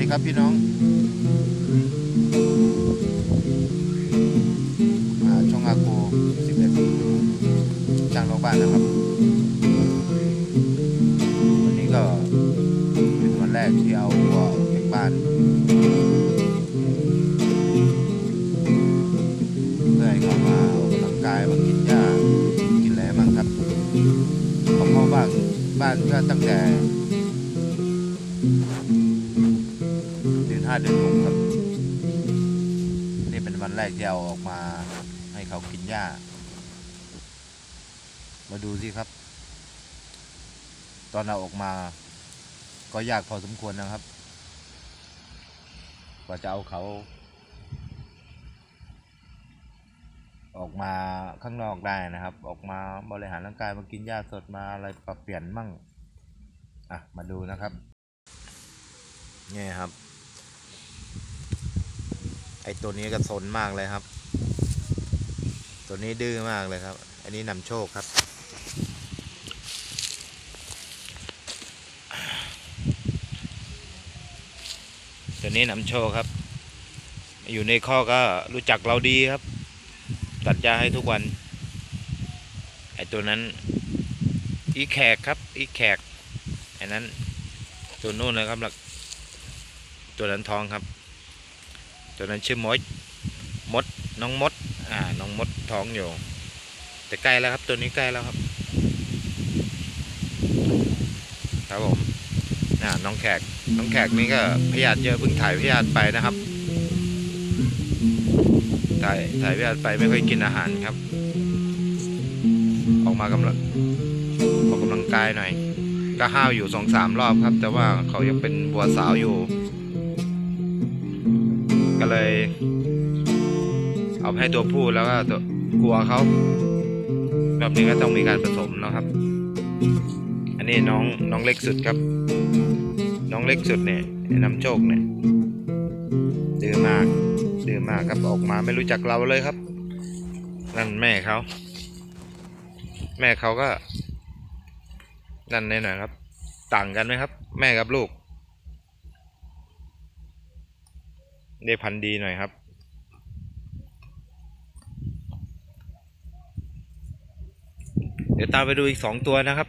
ดีครับพี่น้องอ่าช่องอาโก11จ้างนอกบ้านนะครับ วันนี้ก็เป็นวันแรกที่เอาวัวออกจากบ้านเพื่อให้เขามาออกกำลังกายมากินหญ้ากินอะไรบ้างครับเขาเข้าบ้านบ้านก็ตั้งแต่าเดือนหกครับ นี่เป็นวันแรกที่เอาออกมาให้เขากินหญ้า มาดูสิครับ ตอนเราออกมา ก็ยากพอสมควรนะครับ กว่าจะเอาเขา ออกมาข้างนอกได้นะครับ ออกมาบริหารร่างกายมากินหญ้าสดมาอะไรปรับเปลี่ยนมั่ง อะ มาดูนะครับ นี่ครับ ไอตัวนี้ก็สนมากเลยครับ ตัวนี้ดื้อมากเลยครับ อันนี้นำโชคครับ ตัวนี้นำโชคครับ อยู่ในข้อก็รู้จักเราดีครับ ตัดหญ้าให้ทุกวัน ไอตัวนั้น อีแขกครับ อีแขกไอ้นั้นตัวนู้นนะครับหลักตัวนั้นทองครับ ตัวนั้นชื่อมดมดน้องมดอ่าน้องมดท้องอยู่ แต่ใกล้แล้วครับตัวนี้ใกล้แล้วครับ ครับผมอ่าน้องแขกน้องแขกนี่ก็พยาธิเยอะเพิ่งถ่ายพยาธิไปนะครับถ่ายถ่ายพยาธิไปไม่ค่อยกินอาหารครับ ออกมากำลังออกกำลังกายหน่อย ก็ห้าวอยู่สองสามรอบครับ แต่ว่าเขายังเป็นบัวสาวอยู่ ก็เลย เอาให้ตัวผู้แล้วก็ตัวกลัวเขาแบบนี้ก็ต้องมีการผสมนะครับ อันนี้น้องน้องเล็กสุดครับ น้องเล็กสุดเนี่ยน้ำโชคเนี่ยดื้อมากดื้อมากครับออกมาไม่รู้จักเราเลยครับ นั่นแม่เขาแม่เขาก็ นั่นแน่น่อยครับ ต่างกันไหมครับ แม่กับลูก ได้พันดีหน่อยครับ เดี๋ยวตามไปดูอีกสองตัวนะครับ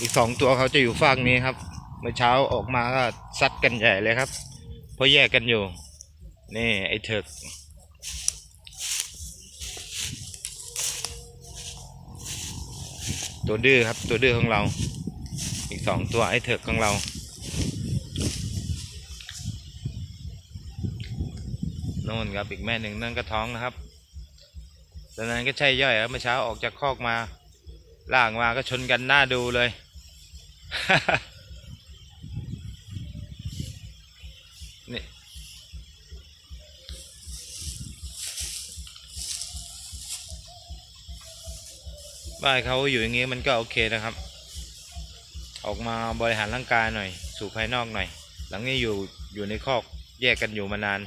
อีกสองตัวเขาจะอยู่ฝั่งนี้ครับ เมื่อเช้าออกมาก็ซัดกันใหญ่เลยครับ เพราะแยกกันอยู่ นี่ไอ้เถิกตัวดื้อครับตัวดื้อของเรา สองตัวไอ้เถิกของเรา โน่นครับอีกแม่หนึ่งนั่นก็ท้องนะครับตอนนั้นก็ใช่ย่อยครับเมื่อเช้าออกจากคอกมาล่างมาก็ชนกันหน้าดูเลย นี่บ้านเขาอยู่อย่างงี้มันก็โอเคนะครับ ออกมาบริหารร่างกายหน่อย สู่ภายนอกหน่อย หลังนี้อยู่อยู่ในคอกแยกกันอยู่มานาน